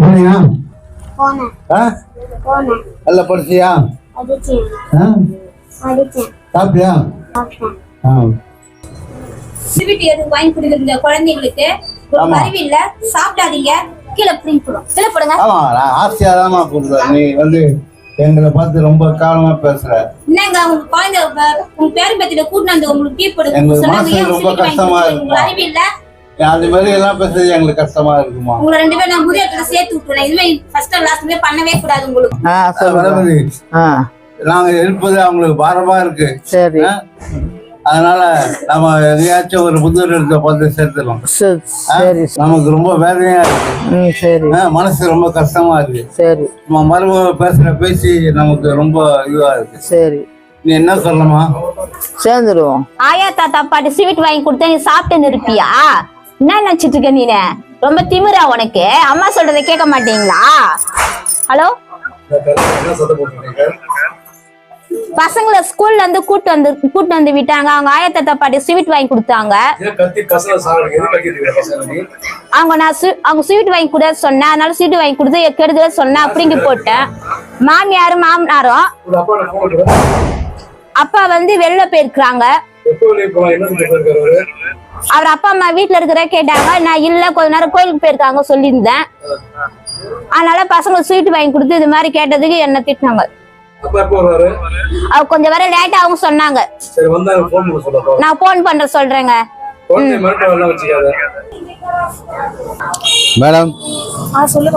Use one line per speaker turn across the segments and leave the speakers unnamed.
போனியா நல்லா படிச்சியா சாப்பிட்டியா
ஸ்வீட் எதுவும் வாங்கி கொடுக்குறீங்க குழந்தைங்களுக்கு? ஒரு. அறிவு இல்ல. சாப்பிடாதீங்க. கீழே பிடிங்க கீழே போடுங்க.
ஆமா ஆசையா நீ வந்து எங்களை பார்த்து ரொம்ப காலமா பேசுற.
என்னங்க உங்க குழந்தை உங்க பேரும் பத்தில கூட்டிட்டு வந்து உங்களுக்கு டீ போடுங்க.
எங்களுக்கு
சொன்னாங்க
மனசுக்கு
ஏன்
ரொம்ப கஷ்டமா?
அறிவு இல்ல?
அது மாதிரி எல்லாம் பேசுறது எங்களுக்கு கஷ்டமா இருக்குமா?
உங்களை ரெண்டு பேரும் நான் முதியோரத்துல சேர்த்து விட்டுறேன். இதுவே ஃபர்ஸ்ட் லாஸ்ட்மே பண்ணவே கூடாது உங்களுக்கு.
ஆ ஆ.
நாங்க இருப்பது அவங்களுக்கு பாரமா இருக்கு.
சரி?
அதனால நம்ம எதையாச்சும் ஒரு புது இடத்த பார்த்து சேர்த்துலாம்
சரி
நமக்கு ரொம்ப வேதனையா இருக்கு.
சரி.
மனசு ரொம்ப கஷ்டமா இருக்கு.
சரி.
நம்ம மருமக பேசுற பேசி நமக்கு ரொம்ப இதுவா இருக்கு.
சரி.
நீ என்ன சொல்லமா
சேர்ந்துருவோம்.
ஆயா தாத்தா பாட்டு ஸ்வீட் வாங்கி கொடுத்தா நீ சாப்பிட்டு இருப்பியா என்ன நினைச்சிட்டு இருக்க நீ ரொம்ப திமிரா உனக்கு. அம்மா சொல்றதை கேட்க மாட்டீங்களா? ஹலோ? பசங்களை ஸ்கூல்ல இருந்து கூட்டு வந்து கூட்டு வந்து விட்டாங்க. அவங்க ஆயா தாத்தா பாட்டி ஸ்வீட் வாங்கி கொடுத்தாங்க. அவங்க நான் அவங்க ஸ்வீட் வாங்கி கொடு சொன்னேன். அதனால ஸ்வீட் வாங்கி கொடுத்து கெடுதல சொன்னேன் அப்படிங்க போட்டேன். மாமியாரும் மாமனாரும்
அப்பா
வந்து வெளில போயிருக்கிறாங்க.
அவரு?
அப்பா அம்மா வீட்ல இருக்கிற கேட்டாங்க. நான் இல்ல கொஞ்ச நேரம் கோயிலுக்கு போயிருக்காங்க சொல்லியிருந்தேன். அதனால பசங்க ஸ்வீட் வாங்கி கொடுத்து இது மாதிரி கேட்டதுக்கு என்ன திட்டினாங்க. கொஞ்சம் வர லேட்டா அவங்க சொன்னாங்க.
சரி வந்தா போன் பண்ண சொல்லப்பா.
நான் போன் பண்ற சொல்றேங்க.
மேடம்.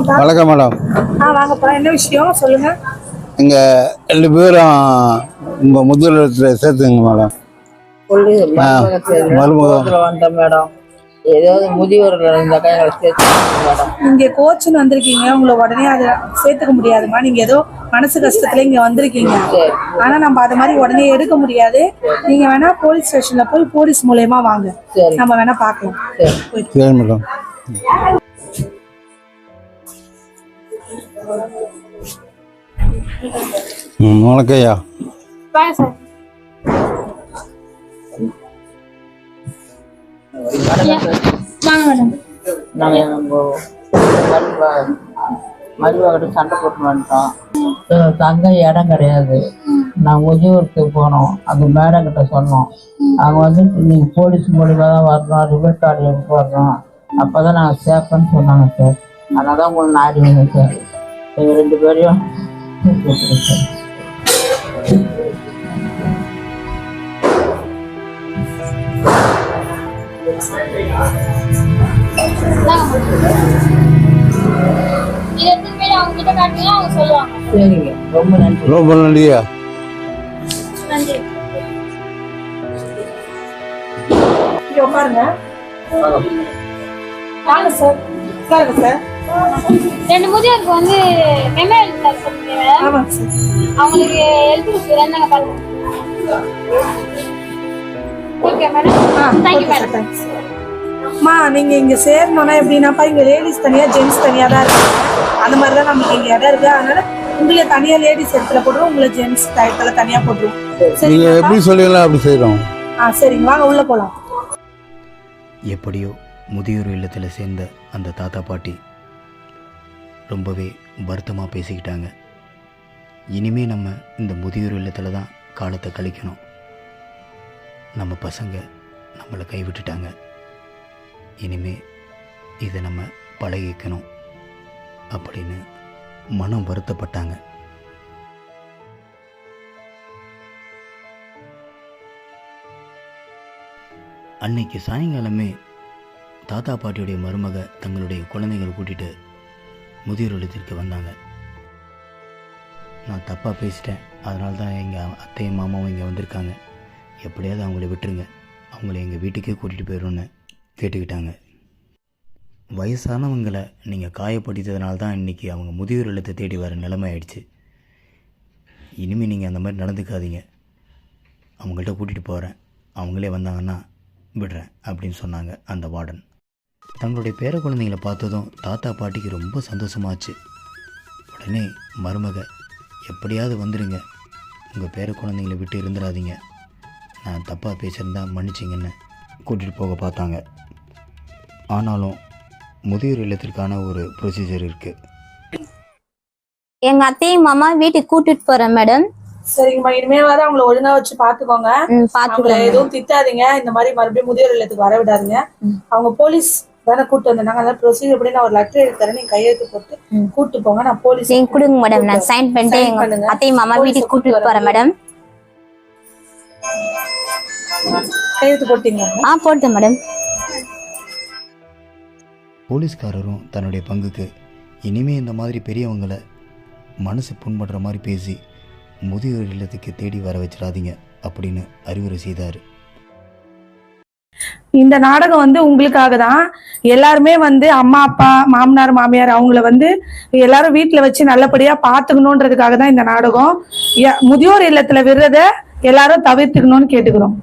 வணக்கம் மேடம்.
என்ன விஷயம்? சொல்லுங்க.
இங்க ரெண்டு பேரும் உங்க முதலிடத்துல சேர்த்துங்க மேடம். மருமகம்.
மேடம். ஏதாவது முதியோர்கள் இருந்தாக்கா எங்களை சேர்த்து மேடம்
இங்க கோச்சின்னு வந்திருக்கீங்க உங்களை உடனே அதை சேர்த்துக்க முடியாதுமா நீங்க ஏதோ மனசு கஷ்டத்துல இங்க வந்திருக்கீங்க. ஆனா நம்ம அது மாதிரி உடனே எடுக்க முடியாது. நீங்க வேணா போலீஸ் ஸ்டேஷன்ல போய் போலீஸ் மூலியமா வாங்க. நம்ம வேணா பாக்கலாம்
சரி.
மேடம் வணக்கம் ஐயா.
நாங்கள் மருமக மருமகிட்ட சண்டை போட்டு வந்துட்டோம். தங்க இடம் கிடையாது. நான் முதியோருக்கு போனோம். அந்த மேடம் கிட்ட சொன்னோம். அவங்க வந்து நீங்கள் போலீஸ் மூலியமாக தான் வரணும். ரிவர்ட் கார்டு எடுத்து வரணும். அப்போ தான் நாங்கள் சேர்ப்பேன்னு சொன்னாங்க சார் அதனால தான் உங்களுக்கு நாடி வந்தேன் சார் எங்கள் ரெண்டு பேரையும் சார் சரிங்க. ரொம்ப நன்றி.
ரொம்ப நன்றியா?
நன்றி.
இங்க உட்காருங்க. வாங்க சார் உட்காருங்க சார்
ரெண்டு முதியோருக்கு வந்து மெமோரியல் கிளாஸ் அவங்களுக்கு எழுதி கொடுக்குறேன் நாங்க பாருங்க okay
ah
madam thank you
okay sir,
madam
thanks. அம்மா நீங்க இங்க சேரணும்னா எப்படின்னாப்பா இங்க லேடிஸ் தனியா ஜென்ஸ் தனியா தான் இருக்கு. அந்த மாதிரி தான் நமக்கு இங்க இடம் இருக்கு. அதனால உங்களை தனியா லேடிஸ் இடத்துல போட்டுருவோம் உங்களை ஜென்ஸ் டயத்துல தனியா போட்டுருவோம்.
நீங்க
சரிங்களாப்பா?
எப்படி சொல்றீங்களோ அப்படி செய்றோம்.
ஆ சரிங்க. வாங்க உள்ள போலாம்.
எப்படியோ முதியோர் இல்லத்தில் சேர்ந்த அந்த தாத்தா பாட்டி ரொம்பவே வருத்தமாக பேசிக்கிட்டாங்க. இனிமே நம்ம இந்த முதியோர் இல்லத்தில் தான் காலத்தை கழிக்கணும். நம்ம பசங்க நம்மளை கைவிட்டுட்டாங்க. இனிமே இதை நம்ம பழகிக்கணும் அப்படின்னு மனம் வருத்தப்பட்டாங்க. அன்னைக்கு சாயங்காலமே தாத்தா பாட்டியுடைய மருமக தங்களுடைய குழந்தைகளை கூட்டிட்டு முதியோர் இல்லத்திற்கு வந்தாங்க. நான் தப்பாக பேசிட்டேன். அதனால தான் எங்கள் அத்தையும் மாமாவும் இங்கே வந்திருக்காங்க. எப்படியாவது அவங்கள விட்டுருங்க. அவங்கள எங்கள் வீட்டுக்கே கூட்டிகிட்டு போயிடும்னு கேட்டுக்கிட்டாங்க. வயசானவங்களை நீங்கள் காயப்படுத்ததுனால தான் இன்றைக்கி அவங்க முதியோர் இல்லத்தை தேடி வர நிலைமை ஆயிடுச்சு. இனிமேல் நீங்கள் அந்த மாதிரி நடந்துக்காதீங்க. அவங்கள்ட்ட கூட்டிகிட்டு போகிறேன் அவங்களே வந்தாங்கன்னா விடுறேன் அப்படின்னு சொன்னாங்க அந்த வார்டன். தங்களுடைய பேர குழந்தைங்கள பார்த்ததும் தாத்தா பாட்டிக்கு ரொம்ப சந்தோஷமாச்சு. உடனே மருமக எப்படியாவது வந்துடுங்க உங்கள் பேர குழந்தைங்கள விட்டு இருந்துடாதீங்க. நான் தப்பாக பேசியிருந்தா மன்னிச்சிங்கன்னு கூட்டிகிட்டு போக பார்த்தாங்க. ஆனாலும் முதியோர் இல்லத்திற்கான ஒரு ப்ரொசீஜர் இருக்குது
எங்க அத்தையும் மாமா வீட்டுக்கு கூட்டிட்டு போறேன் மேடம்.
சரிங்கம்மா இனிமேவாவது அவங்கள ஒழுங்கா வச்சு பாத்துக்கோங்க அவங்கள எதுவும் திட்டாதீங்க. இந்த மாதிரி மறுபடியும் முதியோர் இல்லத்துக்கு வர விடாதீங்க. அவங்க போலீஸ் தானே கூட்டு வந்தாங்க அதான் ப்ரொசீஜர் படி நான் ஒரு லெட்டர் எழுதுறேன் நீங்க கையெழுத்து போட்டு. கூட்டு போங்க. நான் போலீஸ்
நீங்க கொடுங்க மேடம். நான் சைன் பண்ணிட்டு. அத்தையும் மாமா வீட்டுக்கு
கூட்டிட்டு
கூட்டிட்டு போறேன் மேடம்.
கையெழுத்து போட்டீங்க
ஆ போட்டேன் மேடம்.
போலீஸ்காரரும் தன்னுடைய பங்குக்கு இனிமே இந்த மாதிரி பெரியவங்களை மனசு புண்படுற மாதிரி பேசி முதியோர் இல்லத்துக்கு தேடி வர வச்சிடாதீங்க அப்படின்னு அறிவுரை செய்தார்.
இந்த நாடகம் வந்து உங்களுக்காக தான். எல்லாருமே வந்து அம்மா அப்பா மாமனார் மாமியார் அவங்கள வந்து எல்லாரும் வீட்டில் வச்சு நல்லபடியா பார்த்துக்கணுன்றதுக்காக தான் இந்த நாடகம். முதியோர் இல்லத்துல விடுறத எல்லாரும் தவிர்த்துக்கணும்னு கேட்டுக்கிறோம்.